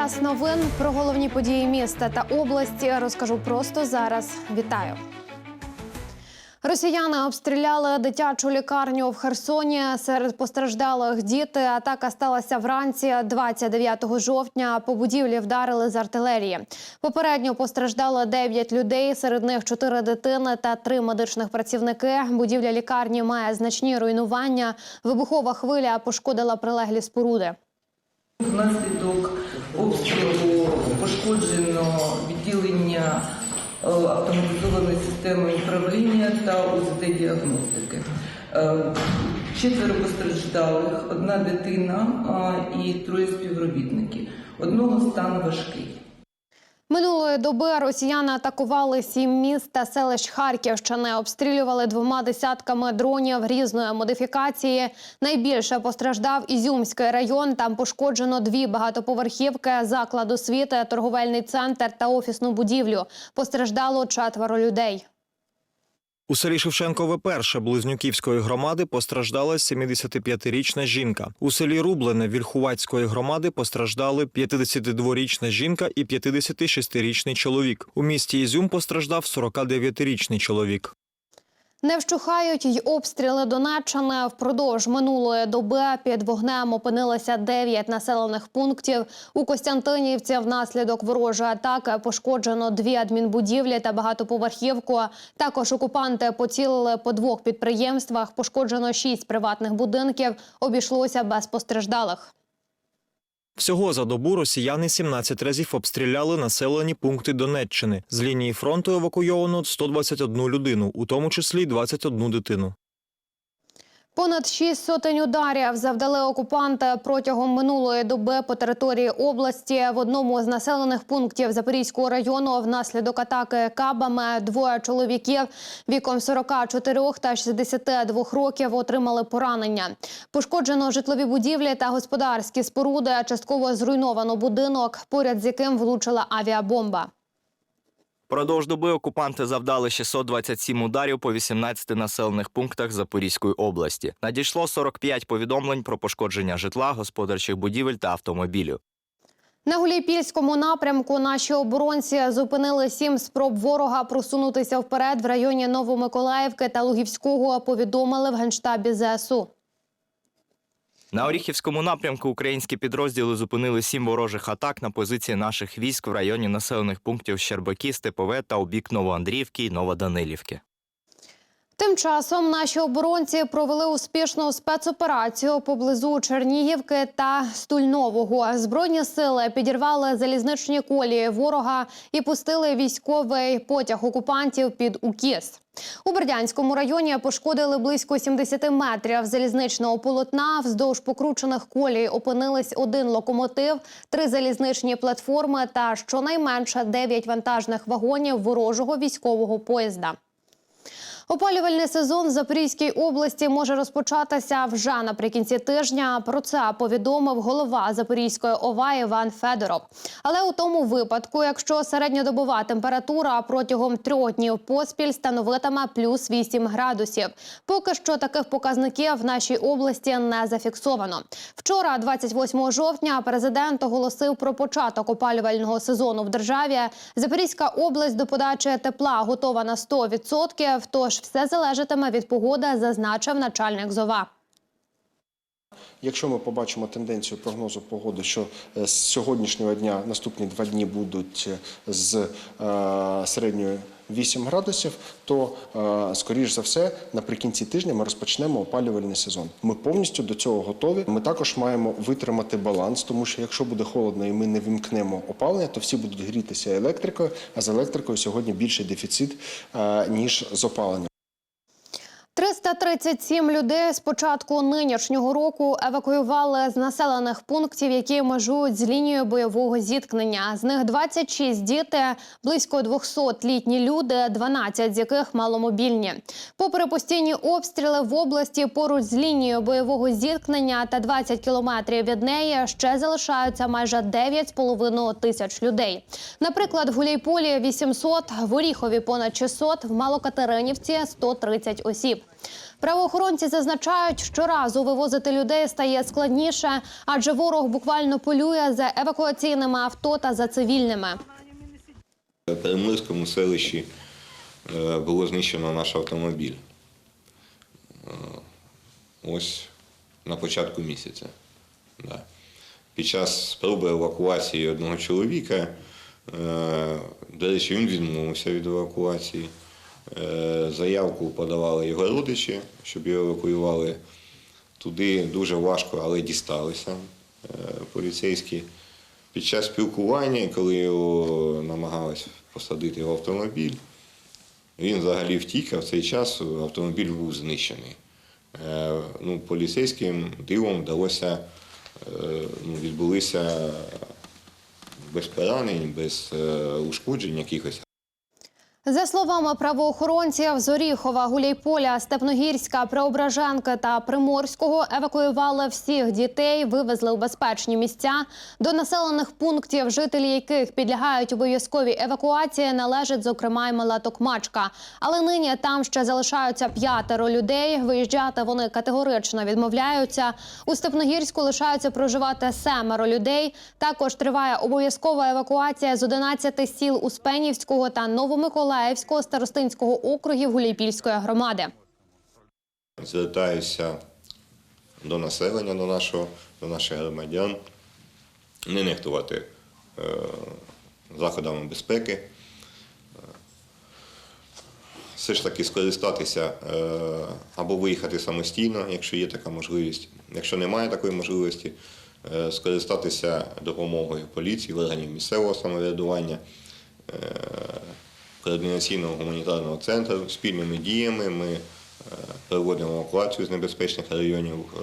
Час новин про головні події міста та області розкажу просто зараз. Вітаю. Росіяни обстріляли дитячу лікарню в Херсоні. Серед постраждалих діти. Атака сталася вранці 29 жовтня. По будівлі вдарили з артилерії. Попередньо постраждало 9 людей. Серед них 4 дитини та 3 медичних працівники. Будівля лікарні має значні руйнування. Вибухова хвиля пошкодила прилеглі споруди. Внаслідок обстрілу пошкоджено відділення е, автоматизованої системи управління та УЗД-діагностики. Е, Четверо постраждалих, одна дитина і троє співробітників. Одного стан важкий. Минулої доби росіяни атакували сім міст та селищ Харківщини. Обстрілювали двома десятками дронів різної модифікації. Найбільше постраждав Ізюмський район. Там пошкоджено дві багатоповерхівки, заклад освіти, торговельний центр та офісну будівлю. Постраждало четверо людей. У селі Шевченкове перше Близнюківської громади постраждала 75-річна жінка. У селі Рублене Вільхувацької громади постраждали 52-річна жінка і 56-річний чоловік. У місті Ізюм постраждав 49-річний чоловік. Не вщухають й обстріли Донеччини. Впродовж минулої доби під вогнем опинилися 9 населених пунктів. У Костянтинівці внаслідок ворожої атаки пошкоджено дві адмінбудівлі та багатоповерхівку. Також окупанти поцілили по двох підприємствах. Пошкоджено шість приватних будинків. Обійшлося без постраждалих. Всього за добу росіяни 17 разів обстріляли населені пункти Донеччини. З лінії фронту евакуйовано 121 людину, у тому числі 21 дитину. Понад шість сотень ударів завдали окупанти протягом минулої доби по території області. В одному з населених пунктів Запорізького району внаслідок атаки кабами двоє чоловіків віком 44 та 62 років отримали поранення. Пошкоджено житлові будівлі та господарські споруди. Частково зруйновано будинок, поряд з яким влучила авіабомба. Продовж доби окупанти завдали 627 ударів по 18 населених пунктах Запорізької області. Надійшло 45 повідомлень про пошкодження житла, господарчих будівель та автомобілів. На Гуляйпільському напрямку наші оборонці зупинили сім спроб ворога просунутися вперед в районі Новомиколаївки та Лугівського. Повідомили в генштабі ЗСУ. На Оріхівському напрямку українські підрозділи зупинили сім ворожих атак на позиції наших військ в районі населених пунктів Щербаки, Степове та у бік Новоандрівки і Новоданилівки. Тим часом наші оборонці провели успішну спецоперацію поблизу Чернігівки та Стульнового. Збройні сили підірвали залізничні колії ворога і пустили військовий потяг окупантів під укіс. У Бердянському районі пошкодили близько 70 метрів залізничного полотна. Вздовж покручених колій опинились один локомотив, три залізничні платформи та щонайменше 9 вантажних вагонів ворожого військового поїзда. Опалювальний сезон в Запорізькій області може розпочатися вже наприкінці тижня. Про це повідомив голова Запорізької ОВА Іван Федоров. Але у тому випадку, якщо середньодобова температура протягом трьох днів поспіль становитиме плюс 8 градусів. Поки що таких показників в нашій області не зафіксовано. Вчора, 28 жовтня, президент оголосив про початок опалювального сезону в державі. Запорізька область до подачі тепла готова на 100%, Тож все залежатиме від погоди, зазначив начальник ЗОВА. Якщо ми побачимо тенденцію прогнозу погоди, що е, з сьогоднішнього дня наступні два дні будуть е, з е, середньою 8 градусів, то скоріш за все наприкінці тижня ми розпочнемо опалювальний сезон. Ми повністю до цього готові. Ми також маємо витримати баланс, тому що якщо буде холодно і ми не вімкнемо опалення, то всі будуть грітися електрикою. А з електрикою сьогодні більший дефіцит ніж з опаленням. 337 людей з початку нинішнього року евакуювали з населених пунктів, які межують з лінією бойового зіткнення. З них 26 діти, близько 200 літні люди, 12 з яких маломобільні. Попри постійні обстріли в області поруч з лінією бойового зіткнення та 20 кілометрів від неї ще залишаються майже 9,5 тисяч людей. Наприклад, в Гуляйполі 800, в Оріхові понад 600, в Малокатеринівці 130 осіб. Правоохоронці зазначають, щоразу вивозити людей стає складніше, адже ворог буквально полює за евакуаційними авто та за цивільними. В Перемирському селищі е, було знищено наш автомобіль. Е, Ось на початку місяця. Під час спроби евакуації одного чоловіка, е, до речі, він відмовився від евакуації. Е, Заявку подавали його родичі, щоб його евакуювали. Туди дуже важко, але дісталися е, поліцейські. Під час спілкування, коли його намагалися посадити в автомобіль, він взагалі втік, а в цей час автомобіль був знищений. Е, Ну, поліцейським дивом вдалося, ну, відбулися без поранень, без ушкоджень якихось. За словами правоохоронців, з Оріхова, Гуляйполя, Степногірська, Преображенка та Приморського евакуювали всіх дітей, вивезли у безпечні місця. До населених пунктів, жителі яких підлягають обов'язковій евакуації, належить зокрема й мала Токмачка. Але нині там ще залишаються п'ятеро людей. Виїжджати вони категорично відмовляються. У Степногірську лишаються проживати семеро людей. Також триває обов'язкова евакуація з 11 сіл Успенівського та Новомиколаївського старостинського округів Гуляйпільської громади. Звертаюся до населення, до, нашого, до наших громадян, не нехтувати е, заходами безпеки, все ж таки скористатися е, або виїхати самостійно, якщо є така можливість. Якщо немає такої можливості, е, скористатися допомогою поліції, органів місцевого самоврядування, е, координаційного гуманітарного центру. Спільними діями ми е, проводимо евакуацію з небезпечних районів е,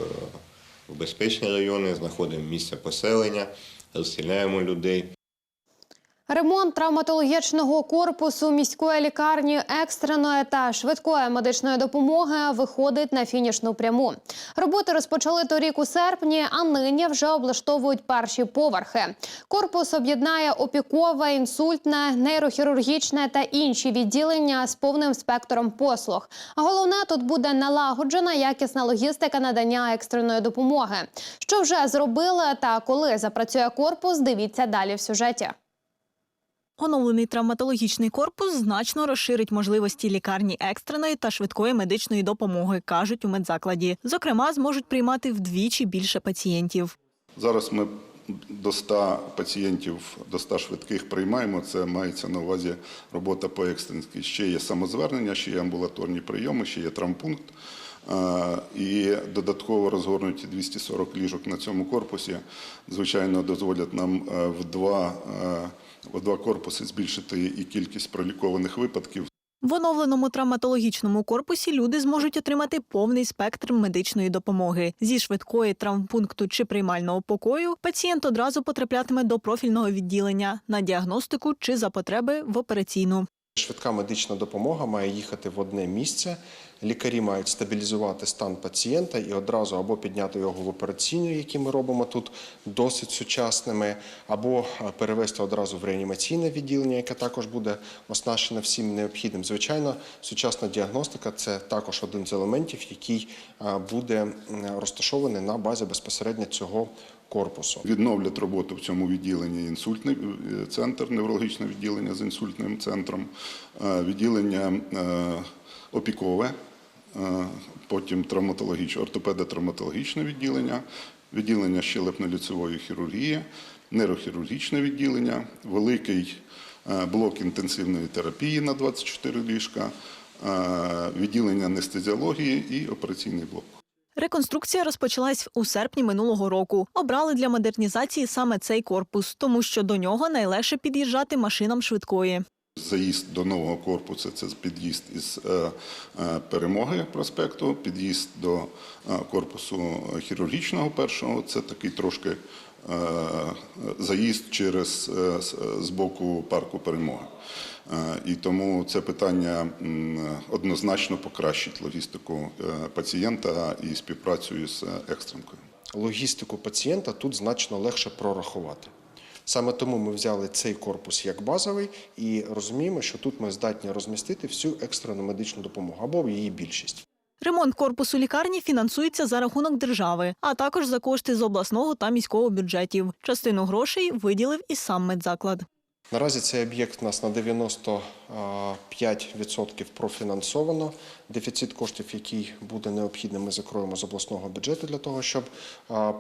в безпечні райони, знаходимо місце поселення, розсіляємо людей. Ремонт травматологічного корпусу міської лікарні екстреної та швидкої медичної допомоги виходить на фінішну пряму. Роботи розпочали торік у серпні, а нині вже облаштовують перші поверхи. Корпус об'єднає опікове, інсультне, нейрохірургічне та інші відділення з повним спектром послуг. А головне тут буде налагоджена якісна логістика надання екстреної допомоги. Що вже зробили та коли запрацює корпус, дивіться далі в сюжеті. Оновлений травматологічний корпус значно розширить можливості лікарні екстреної та швидкої медичної допомоги, кажуть у медзакладі. Зокрема, зможуть приймати вдвічі більше пацієнтів. Зараз ми до 100 пацієнтів, до 100 швидких приймаємо. Це мається на увазі робота по екстренській. Ще є самозвернення, ще є амбулаторні прийоми, ще є травмпункт. Е, І додатково розгорнуті 240 ліжок на цьому корпусі, звичайно, дозволять нам е, в два, в два корпуси збільшити і кількість пролікованих випадків. В оновленому травматологічному корпусі люди зможуть отримати повний спектр медичної допомоги. Зі швидкої травмпункту чи приймального покою пацієнт одразу потраплятиме до профільного відділення на діагностику чи за потреби в операційну. Швидка медична допомога має їхати в одне місце. Лікарі мають стабілізувати стан пацієнта і одразу або підняти його в операційну, які ми робимо тут досить сучасними, або е, перевести одразу в реанімаційне відділення, яке також буде оснащене всім необхідним. Звичайно, сучасна діагностика це також один з елементів, який е, буде розташований на базі безпосередньо цього корпусу. Відновлять роботу в цьому відділенні інсультний е, центр, неврологічне відділення з інсультним центром, е, відділення е, опікове, потім травматологічне, ортопедо-травматологічне відділення, відділення щелепно-ліцевої хірургії, нейрохірургічне відділення, великий блок інтенсивної терапії на 24 ліжка, відділення анестезіології і операційний блок. Реконструкція розпочалась у серпні минулого року. Обрали для модернізації саме цей корпус, тому що до нього найлегше під'їжджати машинам швидкої. Заїзд до нового корпусу це під'їзд із е, е, перемоги проспекту, під'їзд до е, корпусу хірургічного першого. Це такий трошки заїзд через е, з- з боку парку перемоги. Е, І тому це питання однозначно покращить логістику е, пацієнта і співпрацю з екстренкою. логістику пацієнта тут значно легше прорахувати. Саме тому ми взяли цей корпус як базовий і розуміємо, що тут ми здатні розмістити всю екстрену медичну допомогу або її більшість. Ремонт корпусу лікарні фінансується за рахунок держави, а також за кошти з обласного та міського бюджетів. Частину грошей виділив і сам медзаклад. Наразі цей об'єкт у нас на 95% профінансовано. Дефіцит коштів, який буде необхідним, ми закроємо з обласного бюджету для того, щоб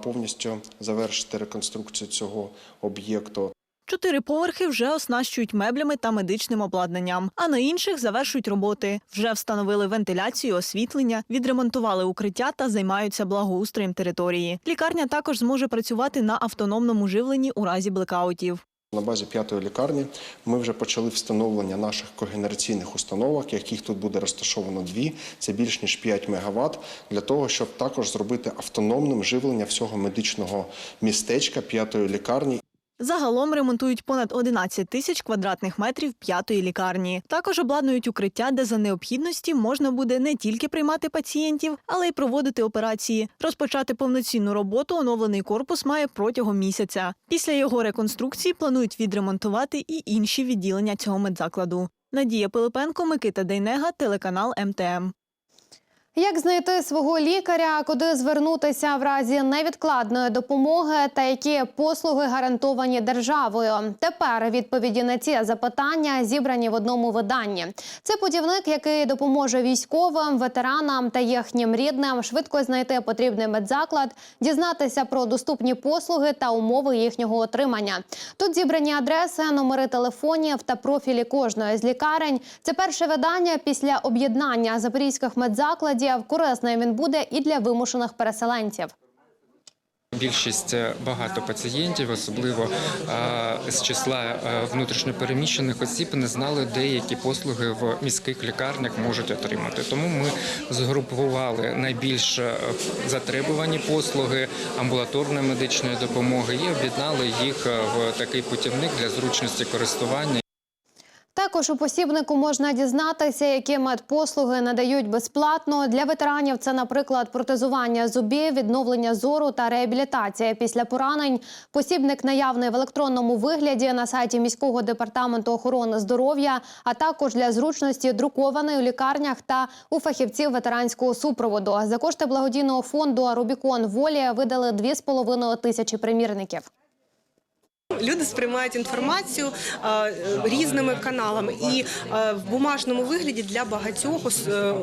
повністю завершити реконструкцію цього об'єкту. Чотири поверхи вже оснащують меблями та медичним обладнанням, а на інших завершують роботи. Вже встановили вентиляцію, освітлення, відремонтували укриття та займаються благоустроєм території. Лікарня також зможе працювати на автономному живленні у разі блекаутів. На базі п'ятої лікарні ми вже почали встановлення наших когенераційних установок, яких тут буде розташовано дві. Це більш ніж 5 МВт, для того, щоб також зробити автономним живлення всього медичного містечка п'ятої лікарні. Загалом ремонтують понад 11 тисяч квадратних метрів п'ятої лікарні. Також обладнують укриття, де за необхідності можна буде не тільки приймати пацієнтів, але й проводити операції. Розпочати повноцінну роботу оновлений корпус має протягом місяця. Після його реконструкції планують відремонтувати і інші відділення цього медзакладу. Надія Пилипенко, Микита Дейнега, телеканал МТМ. Як знайти свого лікаря, куди звернутися в разі невідкладної допомоги та які послуги гарантовані державою? Тепер відповіді на ці запитання зібрані в одному виданні. Це путівник, який допоможе військовим, ветеранам та їхнім рідним швидко знайти потрібний медзаклад, дізнатися про доступні послуги та умови їхнього отримання. Тут зібрані адреси, номери телефонів та профілі кожної з лікарень. Це перше видання після об'єднання запорізьких медзакладів. Корисним він буде і для вимушених переселенців. Більшість е, багато пацієнтів, особливо е, з числа е, внутрішньопереміщених осіб, не знали, де які послуги в міських лікарнях можуть отримати. Тому ми згрупували найбільш затребувані послуги амбулаторної медичної допомоги і об'єднали їх в такий путівник для зручності користування. Також у посібнику можна дізнатися, які медпослуги надають безплатно. Для ветеранів це, наприклад, протезування зубів, відновлення зору та реабілітація після поранень. Посібник наявний в електронному вигляді на сайті міського департаменту охорони здоров'я, а також для зручності друкований у лікарнях та у фахівців ветеранського супроводу. За кошти благодійного фонду Рубікон Волі видали 2,5 тисячі примірників. Люди сприймають інформацію е, різними каналами, і е, в бумажному вигляді для багатьох ос- е,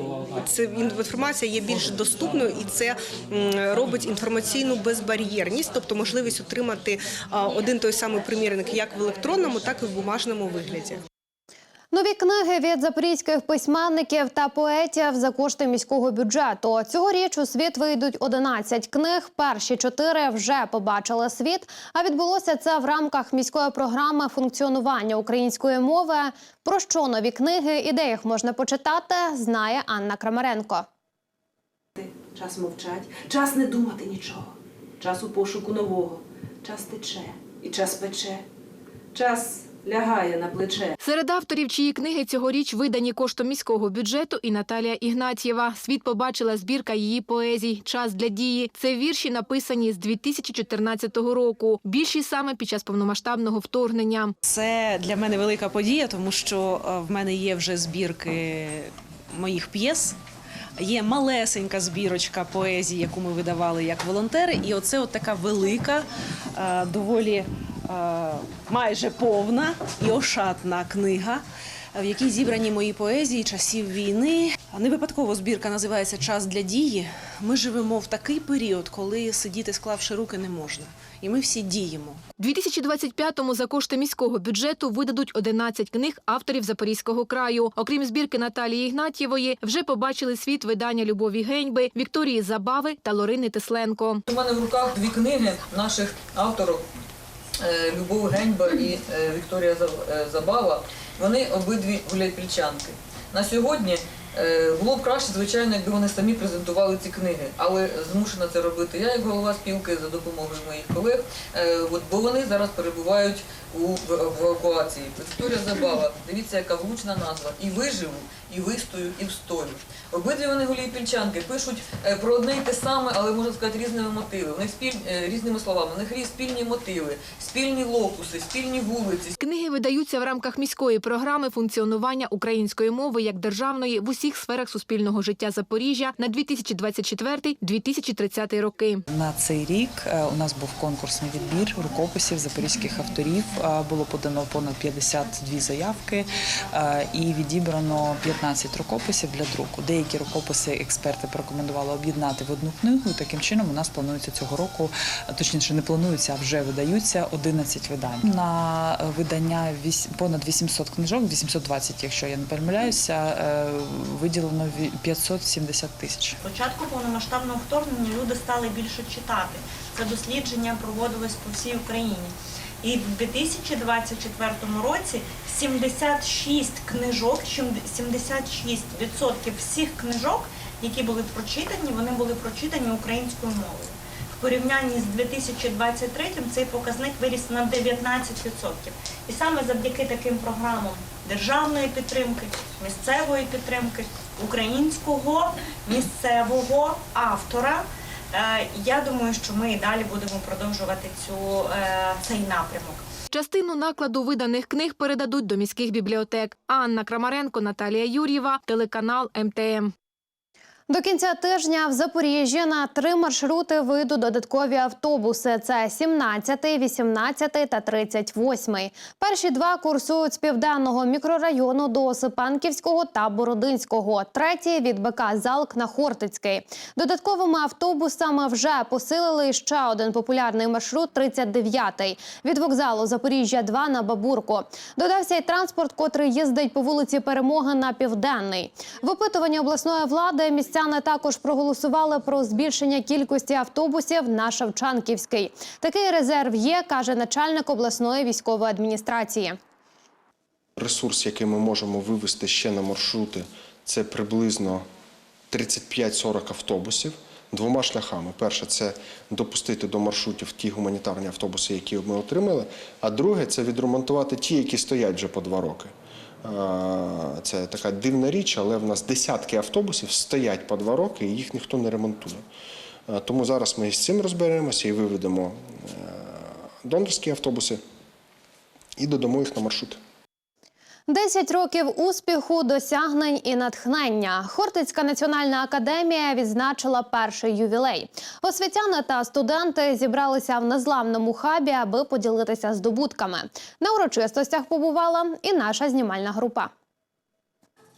це інформація є більш доступною, і це м, робить інформаційну безбар'єрність, тобто можливість отримати е, один той самий примірник як в електронному, так і в бумажному вигляді. Нові книги від запорізьких письменників та поетів за кошти міського бюджету. Цьогоріч у світ вийдуть 11 книг. Перші чотири вже побачили світ. А відбулося це в рамках міської програми функціонування української мови. Про що нові книги і де їх можна почитати, знає Анна Крамаренко. Час мовчать, час не думати нічого, час у пошуку нового, час тече і час пече, час лягає на плече. Серед авторів, чиї книги цьогоріч видані коштом міського бюджету, і Наталія Ігнатьєва. Світ побачила збірка її поезій Час для дії. Це вірші, написані з 2014 року. Більшість саме під час повномасштабного вторгнення. Це для мене велика подія, тому що е, в мене є вже збірки моїх п'єс. Є малесенька збірочка поезії, яку ми видавали як волонтери, і оце от така велика, е, доволі майже повна і ошатна книга, в якій зібрані мої поезії часів війни. Не випадково збірка називається Час для дії. Ми живемо в такий період, коли сидіти склавши руки не можна, і ми всі діємо. 2025-му за кошти міського бюджету видадуть 11 книг авторів Запорізького краю. Окрім збірки Наталії Ігнатьєвої, вже побачили світ видання Любові Геньби, Вікторії Забави та Лорини Тесленко. У мене в руках дві книги наших авторів е, Любов Геньба і е, Вікторія е, Забава. Вони обидві гуляйпільчанки. На сьогодні е, було б краще, звичайно, якби вони самі презентували ці книги, але змушена це робити я, як голова спілки, за допомогою моїх колег, е, бо вони зараз перебувають у в, в евакуації. Вікторія Забава, дивіться, яка влучна назва. І виживу, і вистою, і встою. Обидві вони голійпільчанки пишуть е, про одне й те саме, але можна сказати різними мотивами. У них спіль е, різними словами. У них спільні мотиви, спільні локуси, спільні вулиці, Книги видаються в рамках міської програми функціонування української мови як державної в усіх сферах суспільного життя Запоріжжя на 2024-2030 роки. На цей рік е, у нас був конкурсний відбір рукописів запорізьких авторів. Е, Було подано понад 52 заявки е, і відібрано 15 рукописів для друку. Деякі рукописи експерти порекомендували об'єднати в одну книгу. Таким чином у нас планується цього року, точніше не плануються, а вже видаються 11 видань. На видання понад 800 книжок, 820, якщо я не помиляюся, е, виділено ві- 570 тисяч. початку повномасштабного вторгнення люди стали більше читати. Це дослідження проводилось по всій Україні. І в 2024 році 76 книжок, чим 76% всіх книжок, які були прочитані, вони були прочитані українською мовою. В порівнянні з 2023 цей показник виріс на 19%. І саме завдяки таким програмам державної підтримки, місцевої підтримки, українського місцевого автора. Е, Я думаю, що ми і далі будемо продовжувати цю, е, цей напрямок. Частину накладу виданих книг передадуть до міських бібліотек. Анна Крамаренко, Наталія Юр'єва, телеканал МТМ. До кінця тижня в Запоріжжі на три маршрути вийдуть додаткові автобуси. Це 17, 18 та 38. Перші два курсують з південного мікрорайону до Осипанківського та Бородинського. Третій від БК Залк на Хортицький. Додатковими автобусами вже посилили ще один популярний маршрут 39 від вокзалу Запоріжжя 2 на Бабурку. Додався й транспорт, котрий їздить по вулиці Перемоги на південний. В опитуванні обласної влади містяни також проголосували про збільшення кількості автобусів на Шевчанківський. Такий резерв є, каже начальник обласної військової адміністрації. Ресурс, який ми можемо вивести ще на маршрути, це приблизно 35-40 автобусів двома шляхами. Перше, це допустити до маршрутів ті гуманітарні автобуси, які ми отримали. А друге, це відремонтувати ті, які стоять вже по два роки. Це така дивна річ, але в нас десятки автобусів стоять по два роки, і їх ніхто не ремонтує. Тому зараз ми з цим розберемося і виведемо е, донорські автобуси і додамо їх на маршрути. 10 років успіху, досягнень і натхнення. Хортицька національна академія відзначила перший ювілей. Освітяни та студенти зібралися в незламному хабі, аби поділитися здобутками. На урочистостях побувала і наша знімальна група.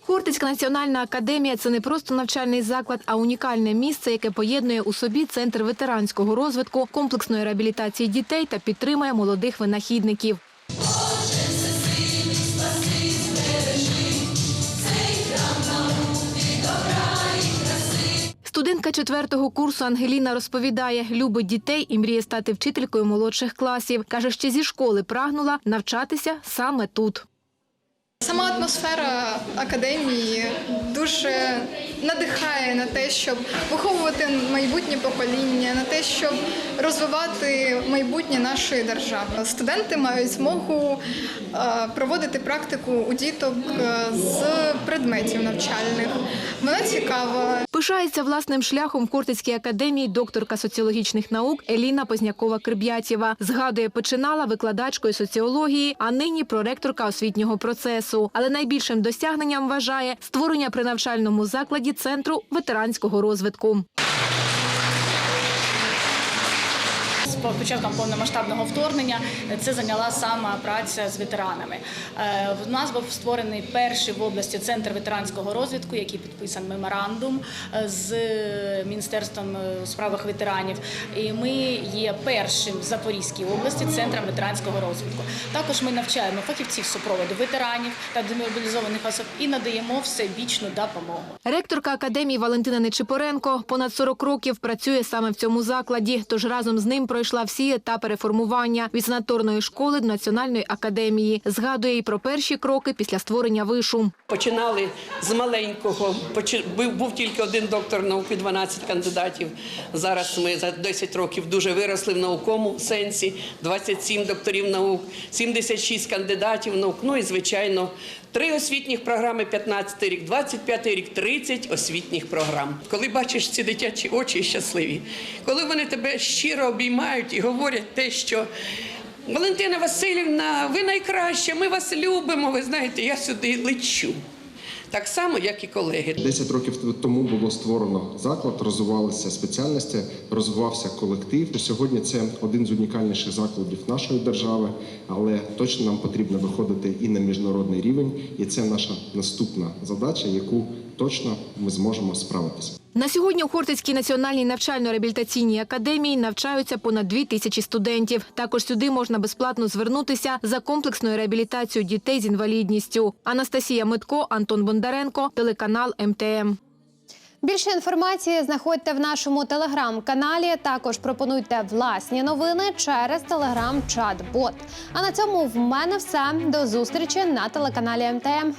Хортицька національна академія це не просто навчальний заклад, а унікальне місце, яке поєднує у собі центр ветеранського розвитку, комплексної реабілітації дітей та підтримує молодих винахідників. Студентка четвертого курсу Ангеліна розповідає, любить дітей і мріє стати вчителькою молодших класів. Каже, ще зі школи прагнула навчатися саме тут. Сама атмосфера академії дуже надихає на те, щоб виховувати майбутнє покоління, на те, щоб розвивати майбутнє нашої держави. Студенти мають змогу е, проводити практику у діток е, з предметів навчальних. Вона цікава. Пишається власним шляхом в Кортицькій академії докторка соціологічних наук Еліна Познякова-Криб'ятєва. Згадує, починала викладачкою соціології, а нині проректорка освітнього процесу. Але найбільшим досягненням вважає створення при навчальному закладі центру ветеранського розвитку. Початком повномасштабного вторгнення це зайняла сама праця з ветеранами. Е, В нас був створений перший в області центр ветеранського розвитку, який підписаний меморандум е, з Міністерством е, у справах ветеранів. І ми є першим в Запорізькій області центром ветеранського розвитку. Також ми навчаємо фахівців супроводу ветеранів та демобілізованих осіб і надаємо всебічну допомогу. Ректорка академії Валентина Нечипоренко понад 40 років працює саме в цьому закладі. Тож разом з ним пройшла всі етапи реформування від санаторної школи до національної академії. Згадує й про перші кроки після створення вишу. Починали з маленького. Був тільки один доктор науки, 12 кандидатів. Зараз ми за 10 років дуже виросли в науковому сенсі. 27 докторів наук, 76 кандидатів наук. Ну і звичайно, три освітніх програми, 15 рік, 25 рік, 30 освітніх програм. Коли бачиш ці дитячі очі щасливі, коли вони тебе щиро обіймають і говорять те, що. Валентина Васильівна, ви найкраща, ми вас любимо. Ви знаєте, я сюди лечу. Так само, як і колеги. 10 років тому було створено заклад, розвивалися спеціальності, розвивався колектив. Сьогодні це один з унікальніших закладів нашої держави, але точно нам потрібно виходити і на міжнародний рівень, і це наша наступна задача, яку точно ми зможемо справитися. На сьогодні у Хортицькій національній навчально-реабілітаційній академії навчаються понад дві тисячі студентів. Також сюди можна безплатно звернутися за комплексною реабілітацією дітей з інвалідністю. Анастасія Митко, Антон Бондаренко, телеканал МТМ. Більше інформації знаходьте в нашому телеграм-каналі. Також пропонуйте власні новини через телеграм-чат-бот. А на цьому в мене все. До зустрічі на телеканалі МТМ.